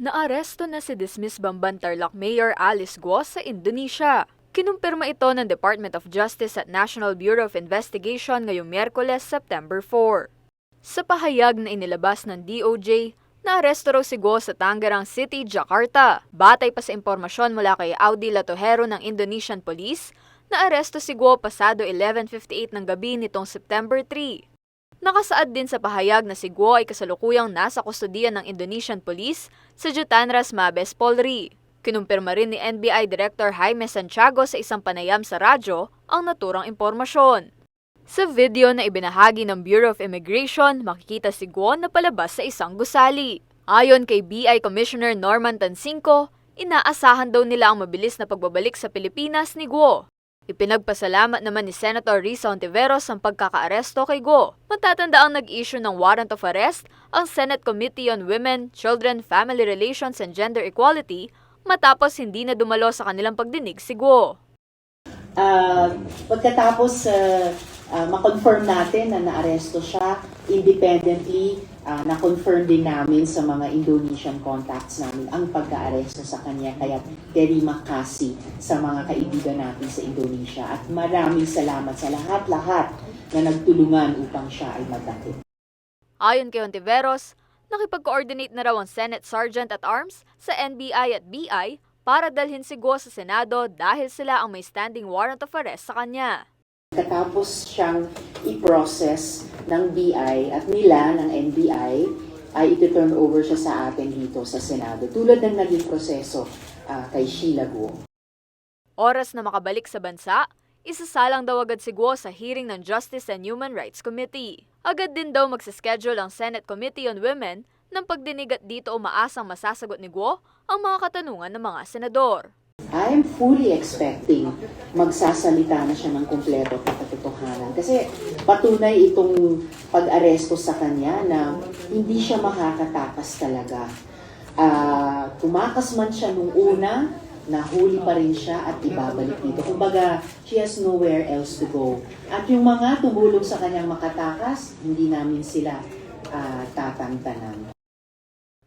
Naaresto na si dismissed Bamban Tarlac Mayor Alice Guo sa Indonesia. Kinumpirma ito ng Department of Justice at National Bureau of Investigation ngayong Miyerkules, September 4. Sa pahayag na inilabas ng DOJ, naaresto raw si Guo sa Tangerang City, Jakarta. Batay pa sa impormasyon mula kay Audi Latohero ng Indonesian Police, naaresto si Guo pasado 11.58 ng gabi nitong September 3. Nakasaad din sa pahayag na si Guo ay kasalukuyang nasa kustodiyan ng Indonesian Police sa Jutanras Mabes Polri. Kinumpirma rin ni NBI Director Jaime Santiago sa isang panayam sa radyo ang naturang impormasyon. Sa video na ibinahagi ng Bureau of Immigration, makikita si Guo na palabas sa isang gusali. Ayon kay BI Commissioner Norman Tansinko, inaasahan daw nila ang mabilis na pagbabalik sa Pilipinas ni Guo. Ipinagpasalamat naman ni Senator Risa Ontiveros ang pagkakaaresto kay Go. Matatanda ang nag-issue ng warrant of arrest ang Senate Committee on Women, Children, Family Relations and Gender Equality matapos hindi na dumalo sa kanilang pagdinig si Go. Ah, pagkatapos uh, ma-confirm natin na naaresto siya independently, ah, na-confirm din namin sa mga Indonesian contacts namin ang pagka-aresto sa kanya. Kaya terima kasih sa mga kaibigan natin sa Indonesia. At maraming salamat sa lahat-lahat na nagtulungan upang siya ay magdakip. Ayon kay Ontiveros, nakipag-coordinate na raw ang Senate Sergeant at Arms sa NBI at BI para dalhin si Go sa Senado dahil sila ang may standing warrant of arrest sa kanya. Katapos siyang i-process ng BI at nila ng NBI, ay iti-turn over siya sa atin dito sa Senado. Tulad ng naging proseso ah, kay Sheila Guo. Oras na makabalik sa bansa, isasalang daw agad si Guo sa hearing ng Justice and Human Rights Committee. Agad din daw magsischedule ang Senate Committee on Women ng pagdinig at dito umaasang masasagot ni Guo ang mga katanungan ng mga senador. I'm fully expecting magsasalita na siya ng kumpleto at katotohanan. Kasi patunay itong pag-aresto sa kanya na hindi siya makakatakas talaga. Ah, tumakas man siya nung una, nahuli pa rin siya at ibabalik dito. Kumbaga, she has nowhere else to go. At yung mga tumulong sa kanyang makatakas, hindi namin sila ah, tatantanan.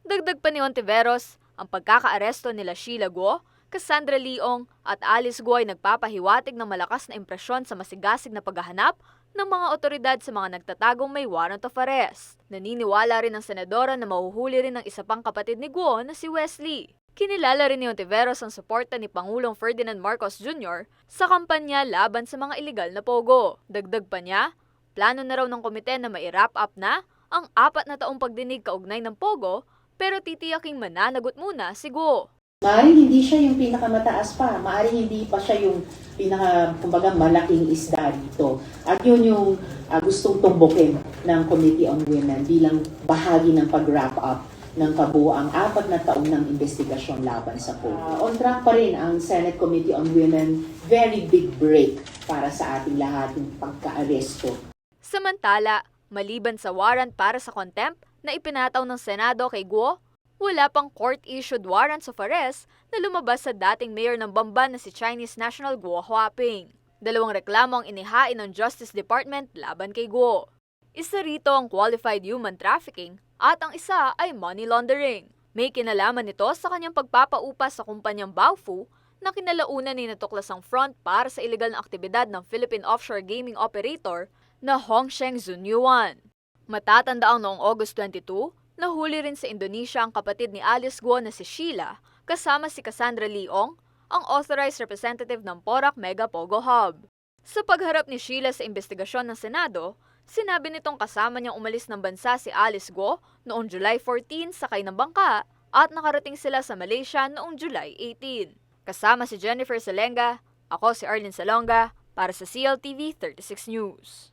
Dagdag pa ni Ontiveros, ang pagkakaaresto nila Sheila Guo, Cassandra Leong at Alice Guo ay nagpapahiwatig ng malakas na impresyon sa masigasig na paghahanap ng mga otoridad sa mga nagtatagong may warrant of arrest. Naniniwala rin ang senadora na mahuhuli rin ng isa pang kapatid ni Guo na si Wesley. Kinilala rin ni Ontiveros ang suporta ni Pangulong Ferdinand Marcos Jr. sa kampanya laban sa mga ilegal na pogo. Dagdag pa niya, plano na raw ng komite na mai-wrap up na ang apat na taong pagdinig kaugnay ng pogo pero titiyaking mananagot muna si Guo. Maaaring hindi siya yung pinakamataas pa. Maaaring hindi pa siya yung pinaka, kumbaga, malaking isda dito. At yun yung ah, gustong tumbukin ng Committee on Women bilang bahagi ng pag-wrap up ng kabuang apat na taon ng investigasyon laban sa po. on track pa rin ang Senate Committee on Women. Very big break para sa ating lahat yung pagka-aresto Samantala, maliban sa warrant para sa contempt na ipinataw ng Senado kay Guo, wala pang court-issued warrants of arrest na lumabas sa dating mayor ng Bamban na si Chinese national Guo Huaping. Dalawang reklamo ang inihain ng Justice Department laban kay Guo. Isa rito ang qualified human trafficking at ang isa ay money laundering. May kinalaman nito sa kanyang pagpapaupa sa kumpanyang Baofu na kinalaunan ni natuklasang front para sa ilegal na aktibidad ng Philippine offshore gaming operator na Hongsheng Zunyuan. Matatanda ang noong August 22, nahuli rin sa Indonesia ang kapatid ni Alice Guo na si Sheila kasama si Cassandra Leong, ang authorized representative ng Porac Mega Pogo Hub. Sa pagharap ni Sheila sa investigasyon ng Senado, sinabi nitong kasama niyang umalis ng bansa si Alice Guo noong July 14 sakay ng bangka at nakarating sila sa Malaysia noong July 18. Kasama si Jennifer Salenga, ako si Arlene Salonga para sa CLTV 36 News.